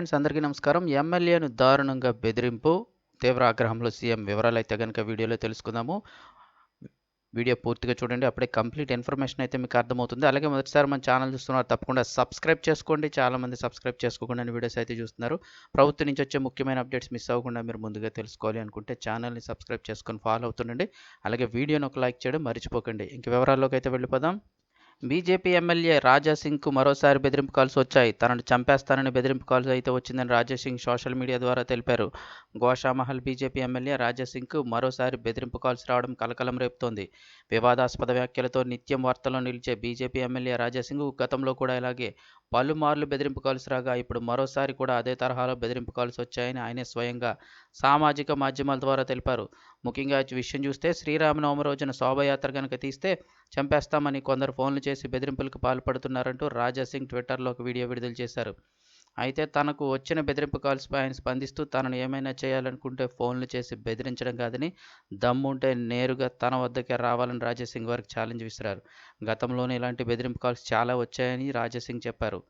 Friends అందరికీ నమస్కారం. ఎమ్మెల్యేను దారుణంగా బెదిరింపు తీవ్ర ఆగ్రహంలో సీఎం వివరాలు అయితే కనుక వీడియోలో తెలుసుకుందాము. వీడియో పూర్తిగా చూడండి అప్పుడే కంప్లీట్ ఇన్ఫర్మేషన్ అయితే మీకు అర్థమవుతుంది. అలాగే మొదటిసారి మన ఛానల్ చూస్తున్నారు తప్పకుండా సబ్స్క్రైబ్ చేసుకోండి. చాలామంది సబ్స్క్రైబ్ చేసుకోకుండా వీడియోస్ అయితే చూస్తున్నారు. ప్రభుత్వం నుంచి వచ్చే ముఖ్యమైన అప్డేట్స్ మిస్ అవ్వకుండా మీరు ముందుగా తెలుసుకోవాలి అనుకుంటే ఛానల్ని సబ్స్క్రైబ్ చేసుకొని ఫాలో అవుతుండండి. అలాగే వీడియోని ఒక లైక్ చేయడం మర్చిపోకండి. ఇంక వివరాల్లోకి అయితే వెళ్ళిపోదాం. బీజేపీ ఎమ్మెల్యే రాజాసింగ్కు మరోసారి బెదిరింపు కాల్స్ వచ్చాయి. తనను చంపేస్తానని బెదిరింపు కాల్స్ అయితే వచ్చిందని రాజాసింగ్ సోషల్ మీడియా ద్వారా తెలిపారు. గోషామహల్ బీజేపీ ఎమ్మెల్యే రాజాసింగ్కు మరోసారి బెదిరింపు కాల్స్ రావడం కలకలం రేపుతోంది. వివాదాస్పద వ్యాఖ్యలతో నిత్యం వార్తల్లో నిలిచే బీజేపీ ఎమ్మెల్యే రాజాసింగ్ గతంలో కూడా ఇలాగే పలుమార్లు బెదిరింపు కాల్స్ రాగా ఇప్పుడు మరోసారి కూడా అదే తరహాలో బెదిరింపు కాల్స్ వచ్చాయని ఆయనే స్వయంగా సామాజిక మాధ్యమాల ద్వారా తెలిపారు. ముఖ్యంగా విషయం చూస్తే శ్రీరామనవమి రోజున శోభయాత్ర కనుక తీస్తే చంపేస్తామని కొందరు ఫోన్లు చేసి బెదిరింపులకు పాల్పడుతున్నారంటూ రాజాసింగ్ ట్విట్టర్లో ఒక వీడియో విడుదల చేశారు. అయితే తనకు వచ్చిన బెదిరింపు కాల్స్పై ఆయన స్పందిస్తూ తనను ఏమైనా చేయాలనుకుంటే ఫోన్లు చేసి బెదిరించడం కాదని దమ్ముంటే నేరుగా తన వద్దకే రావాలని రాజాసింగ్ వారికి ఛాలెంజ్ విసిరారు. గతంలోనే ఇలాంటి బెదిరింపు కాల్స్ చాలా వచ్చాయని రాజాసింగ్ చెప్పారు.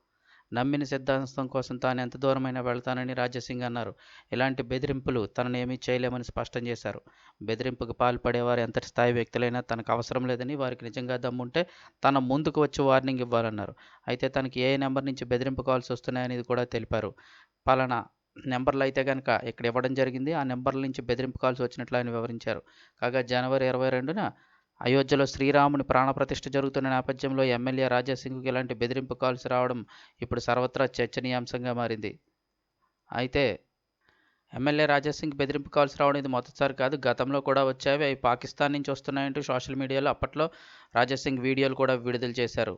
నమ్మిన సిద్ధాంతం కోసం తాను ఎంత దూరమైనా వెళ్తానని రాజ్యసింగ్ అన్నారు. ఇలాంటి బెదిరింపులు తనను ఏమీ చేయలేమని స్పష్టం చేశారు. బెదిరింపుకు పాల్పడేవారు ఎంతటి స్థాయి వ్యక్తులైనా తనకు అవసరం లేదని వారికి నిజంగా దమ్ముంటే తన ముందుకు వచ్చి వార్నింగ్ ఇవ్వాలన్నారు. అయితే తనకి ఏ నెంబర్ నుంచి బెదిరింపు కాల్స్ వస్తున్నాయనేది కూడా తెలిపారు. పలానా నెంబర్లు అయితే కనుక ఇక్కడ ఇవ్వడం జరిగింది. ఆ నెంబర్ల నుంచి బెదిరింపు కాల్స్ వచ్చినట్లు ఆయన వివరించారు. కాగా జనవరి ఇరవై రెండున అయోధ్యలో శ్రీరాముని ప్రాణప్రతిష్ఠ జరుగుతున్న నేపథ్యంలో ఎమ్మెల్యే రాజాసింగ్కి ఇలాంటి బెదిరింపు కాల్స్ రావడం ఇప్పుడు సర్వత్రా చర్చనీయాంశంగా మారింది. అయితే ఎమ్మెల్యే రాజాసింగ్ బెదిరింపు కాల్స్ రావడం ఇది మొదటిసారి కాదు. గతంలో కూడా వచ్చాయి. అవి పాకిస్తాన్ నుంచి వస్తున్నాయంటూ సోషల్ మీడియాలో అప్పట్లో రాజాసింగ్ వీడియోలు కూడా విడుదల చేశారు.